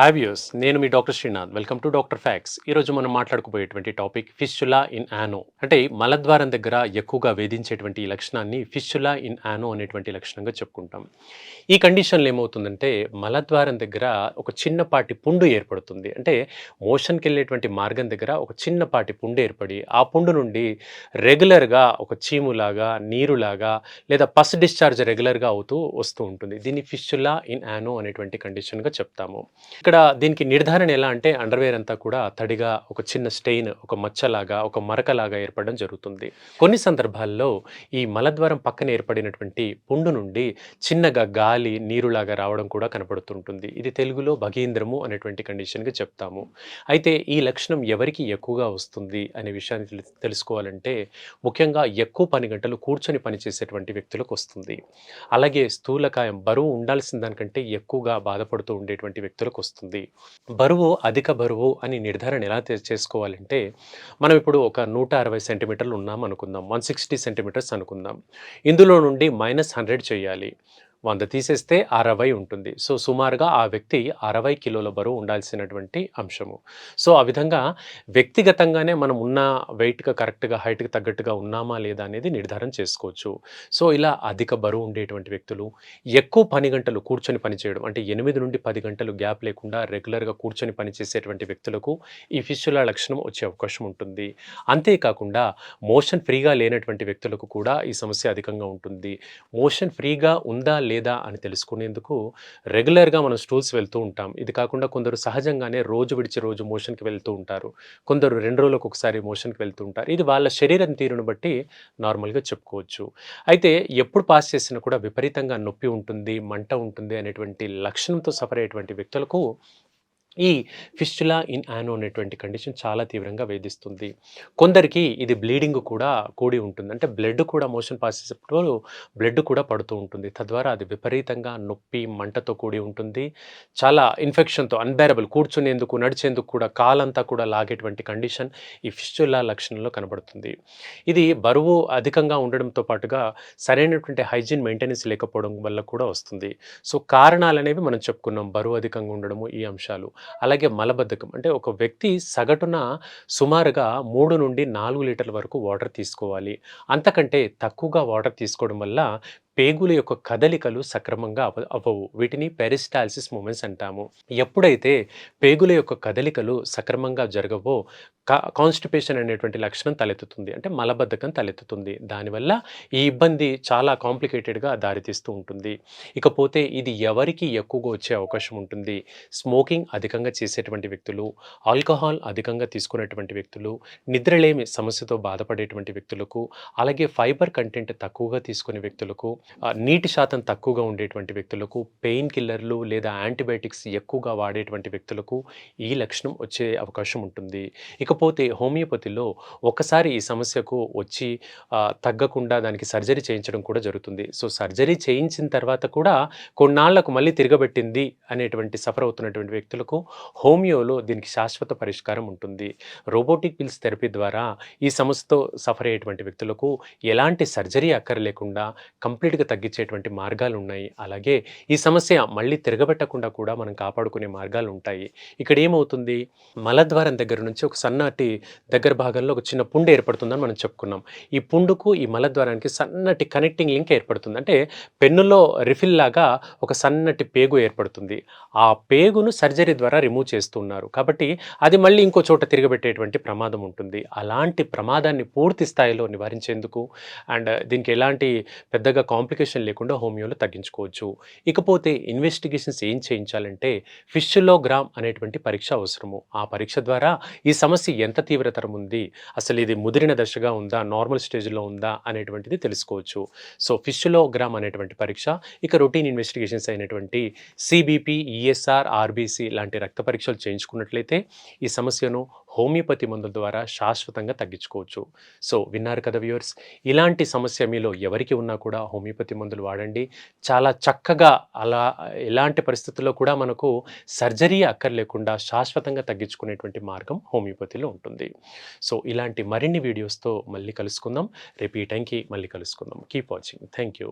హ్యావ్యూస్ నేను మీ doctor Srinath. Welcome to doctor facts. ఈరోజు మనం మాట్లాడుకోబోయేటువంటి టాపిక్ ఫిస్చులా ఇన్ యానో అంటే మలద్వారం దగ్గర ఎక్కువగా వేధించేటువంటి ఈ లక్షణాన్ని ఫిస్చులా ఇన్ యానో అనేటువంటి లక్షణంగా చెప్పుకుంటాం. ఈ కండిషన్లో ఏమవుతుందంటే మలద్వారం దగ్గర ఒక చిన్నపాటి పుండు ఏర్పడుతుంది. అంటే మోషన్కి వెళ్ళేటువంటి మార్గం దగ్గర ఒక చిన్నపాటి పుండు ఏర్పడి ఆ పుండు నుండి రెగ్యులర్గా ఒక చీములాగా నీరులాగా లేదా పస్ డిశ్చార్జ్ రెగ్యులర్గా అవుతూ వస్తూ ఉంటుంది. దీన్ని ఫిస్చులా ఇన్ యానో అనేటువంటి కండిషన్గా చెప్తాము. ఇక్కడ దీనికి నిర్ధారణ ఎలా అంటే అండర్వేర్ అంతా కూడా తడిగా ఒక చిన్న స్టెయిన్ ఒక మచ్చలాగా ఒక మరకలాగా ఏర్పడడం జరుగుతుంది. కొన్ని సందర్భాల్లో ఈ మలద్వారం పక్కన ఏర్పడినటువంటి పుండు నుండి చిన్నగా గాలి నీరులాగా రావడం కూడా కనపడుతుంటుంది. ఇది తెలుగులో భగీంద్రము అనేటువంటి కండిషన్గా చెప్తాము. అయితే ఈ లక్షణం ఎవరికి ఎక్కువగా వస్తుంది అనే విషయాన్ని తెలుసుకోవాలంటే ముఖ్యంగా ఎక్కువ పని గంటలు కూర్చొని పనిచేసేటువంటి వ్యక్తులకు వస్తుంది. అలాగే స్థూలకాయం బరువు ఉండాల్సిన దానికంటే ఎక్కువగా బాధపడుతూ ఉండేటువంటి వ్యక్తులకు వస్తుంది. బరువు అధిక బరువు అని నిర్ధారణ ఎలా చేసుకోవాలంటే మనం ఇప్పుడు ఒక నూట అరవై సెంటీమీటర్లు ఉన్నాం అనుకుందాం వన్ సిక్స్టీ సెంటీమీటర్స్ అనుకుందాం. ఇందులో నుండి మైనస్ హండ్రెడ్ చేయాలి. వంద తీసేస్తే అరవై ఉంటుంది. సో సుమారుగా ఆ వ్యక్తి అరవై కిలోల బరువు ఉండాల్సినటువంటి అంశము. సో ఆ విధంగా వ్యక్తిగతంగానే మనం ఉన్న వెయిట్గా కరెక్ట్గా హైట్కి తగ్గట్టుగా ఉన్నామా లేదా అనేది నిర్ధారణ చేసుకోవచ్చు. సో ఇలా అధిక బరువు ఉండేటువంటి వ్యక్తులు ఎక్కువ పని గంటలు కూర్చొని పనిచేయడం అంటే ఎనిమిది నుండి పది గంటలు గ్యాప్ లేకుండా రెగ్యులర్గా కూర్చొని పనిచేసేటువంటి వ్యక్తులకు ఈ ఫిష్యుల లక్షణం వచ్చే అవకాశం ఉంటుంది. అంతేకాకుండా మోషన్ ఫ్రీగా లేనటువంటి వ్యక్తులకు కూడా ఈ సమస్య అధికంగా ఉంటుంది. మోషన్ ఫ్రీగా ఉందా లేదా అని తెలుసుకునేందుకు రెగ్యులర్గా మనం స్టూల్స్ వెళ్తూ ఉంటాం. ఇది కాకుండా కొందరు సహజంగానే రోజు విడిచి రోజు మోషన్కి వెళ్తూ ఉంటారు. కొందరు రెండు రోజులకు ఒకసారి మోషన్కి వెళ్తూ ఉంటారు. ఇది వాళ్ళ శరీరం తీరును బట్టి నార్మల్గా చెప్పుకోవచ్చు. అయితే ఎప్పుడు పాస్ చేసినా కూడా విపరీతంగా నొప్పి ఉంటుంది మంట ఉంటుంది అనేటువంటి లక్షణంతో సఫర్ అయ్యేటువంటి వ్యక్తులకు ఈ ఫిస్టులా ఇన్ యానో అనేటువంటి కండిషన్ చాలా తీవ్రంగా వేధిస్తుంది. కొందరికి ఇది బ్లీడింగ్ కూడా కూడి ఉంటుంది. అంటే బ్లడ్ కూడా మోషన్ పాస్ చేసేటప్పుడు బ్లడ్ కూడా పడుతూ ఉంటుంది. తద్వారా అది విపరీతంగా నొప్పి మంటతో కూడి ఉంటుంది. చాలా ఇన్ఫెక్షన్తో అన్బేరబుల్ కూర్చునేందుకు నడిచేందుకు కూడా కాలంతా కూడా లాగేటువంటి కండిషన్ ఈ ఫిస్టులా లక్షణంలో కనబడుతుంది. ఇది బరువు అధికంగా ఉండడంతో పాటుగా సరైనటువంటి హైజీన్ మెయింటెనెన్స్ లేకపోవడం వల్ల కూడా వస్తుంది. సో కారణాలు అనేవి మనం చెప్పుకున్నాం. బరువు అధికంగా ఉండడము ఈ అంశాలు. అలాగే మలబద్ధకం. అంటే ఒక వ్యక్తి సగటున సుమారుగా మూడు నుండి నాలుగు లీటర్ల వరకు వాటర్ తీసుకోవాలి. అంతకంటే తక్కువగా వాటర్ తీసుకోవడం వల్ల పేగుల యొక్క కదలికలు సక్రమంగా అవ అవ్వవు. వీటిని పెరిస్టాల్సిస్ మూమెంట్స్ అంటాము. ఎప్పుడైతే పేగుల యొక్క కదలికలు సక్రమంగా జరగవో కాన్స్టిపేషన్ అనేటువంటి లక్షణం తలెత్తుతుంది. అంటే మలబద్ధకం తలెత్తుతుంది. దానివల్ల ఈ ఇబ్బంది చాలా కాంప్లికేటెడ్గా దారితీస్తూ ఉంటుంది. ఇకపోతే ఇది ఎవరికి ఎక్కువగా వచ్చే అవకాశం ఉంటుంది? స్మోకింగ్ అధికంగా చేసేటువంటి వ్యక్తులు ఆల్కహాల్ అధికంగా తీసుకునేటువంటి వ్యక్తులు నిద్రలేమి సమస్యతో బాధపడేటువంటి వ్యక్తులకు అలాగే ఫైబర్ కంటెంట్ తక్కువగా తీసుకునే వ్యక్తులకు నీటి శాతం తక్కువగా ఉండేటువంటి వ్యక్తులకు పెయిన్ కిల్లర్లు లేదా యాంటీబయాటిక్స్ ఎక్కువగా వాడేటువంటి వ్యక్తులకు ఈ లక్షణం వచ్చే అవకాశం ఉంటుంది. ఇకపోతే హోమియోపతిలో ఒకసారి ఈ సమస్యకు వచ్చి తగ్గకుండా దానికి సర్జరీ చేయించడం కూడా జరుగుతుంది. సో సర్జరీ చేయించిన తర్వాత కూడా కొన్నాళ్ళకు మళ్ళీ తిరగబెట్టింది అనేటువంటి సఫర్ అవుతున్నటువంటి వ్యక్తులకు హోమియోలో దీనికి శాశ్వత పరిష్కారం ఉంటుంది. రోబోటిక్ పిల్స్ థెరపీ ద్వారా ఈ సమస్యతో సఫర్ అయ్యేటువంటి వ్యక్తులకు ఎలాంటి సర్జరీ అక్కర్లేకుండా పూర్తిగా తగ్గించేటువంటి మార్గాలు ఉన్నాయి అలాగే ఈ సమస్య మళ్ళీ తిరగబెట్టకుండా కూడా మనం కాపాడుకునే మార్గాలు ఉంటాయి ఇక్కడ ఏమవుతుంది మలద్వారం దగ్గర నుంచి ఒక సన్నటి దగ్గర భాగంలో ఒక చిన్న పుండు ఏర్పడుతుందని మనం చెప్పుకున్నాం. ఈ పుండుకు ఈ మలద్వారానికి సన్నటి కనెక్టింగ్ లింక్ ఏర్పడుతుంది. అంటే పెన్నులో రిఫిల్ లాగా ఒక సన్నటి పేగు ఏర్పడుతుంది. ఆ పేగును సర్జరీ ద్వారా రిమూవ్ చేస్తున్నారు. కాబట్టి అది మళ్ళీ ఇంకో చోట తిరగబెట్టేటువంటి ప్రమాదం ఉంటుంది. అలాంటి ప్రమాదాన్ని పూర్తి స్థాయిలో నివారించేందుకు అండ్ దీనికి ఎలాంటి పెద్దగా కాంప్లికేషన్ లేకుండా హోమియోలో తగ్గించుకోవచ్చు. ఇకపోతే ఇన్వెస్టిగేషన్స్ ఏం చేయించాలంటే ఫిష్లోగ్రామ్ అనేటువంటి పరీక్ష అవసరము. ఆ పరీక్ష ద్వారా ఈ సమస్య ఎంత తీవ్రతరం ఉంది అసలు ఇది ముదిరిన దశగా ఉందా నార్మల్ స్టేజ్లో ఉందా అనేటువంటిది తెలుసుకోవచ్చు. సో ఫిష్లోగ్రామ్ అనేటువంటి పరీక్ష ఇక రొటీన్ ఇన్వెస్టిగేషన్స్ అయినటువంటి సిబిపి ఈఎస్ఆర్ ఆర్బీసీ లాంటి రక్త పరీక్షలు చేయించుకున్నట్లయితే ఈ సమస్యను హోమియోపతి మందుల ద్వారా శాశ్వతంగా తగ్గించుకోవచ్చు. సో విన్నారు కదా వ్యూవర్స్? ఇలాంటి సమస్య మీలో ఎవరికి ఉన్నా కూడా హోమియోపతి మందులు వాడండి. చాలా చక్కగా అలా ఎలాంటి పరిస్థితుల్లో కూడా మనకు సర్జరీ అక్కర్లేకుండా శాశ్వతంగా తగ్గించుకునేటువంటి మార్గం హోమియోపతిలో ఉంటుంది. సో ఇలాంటి మరిన్ని వీడియోస్తో మళ్ళీ కలుసుకుందాం. రేపు ఈ టైంకి మళ్ళీ కలుసుకుందాం. Keep watching. Thank you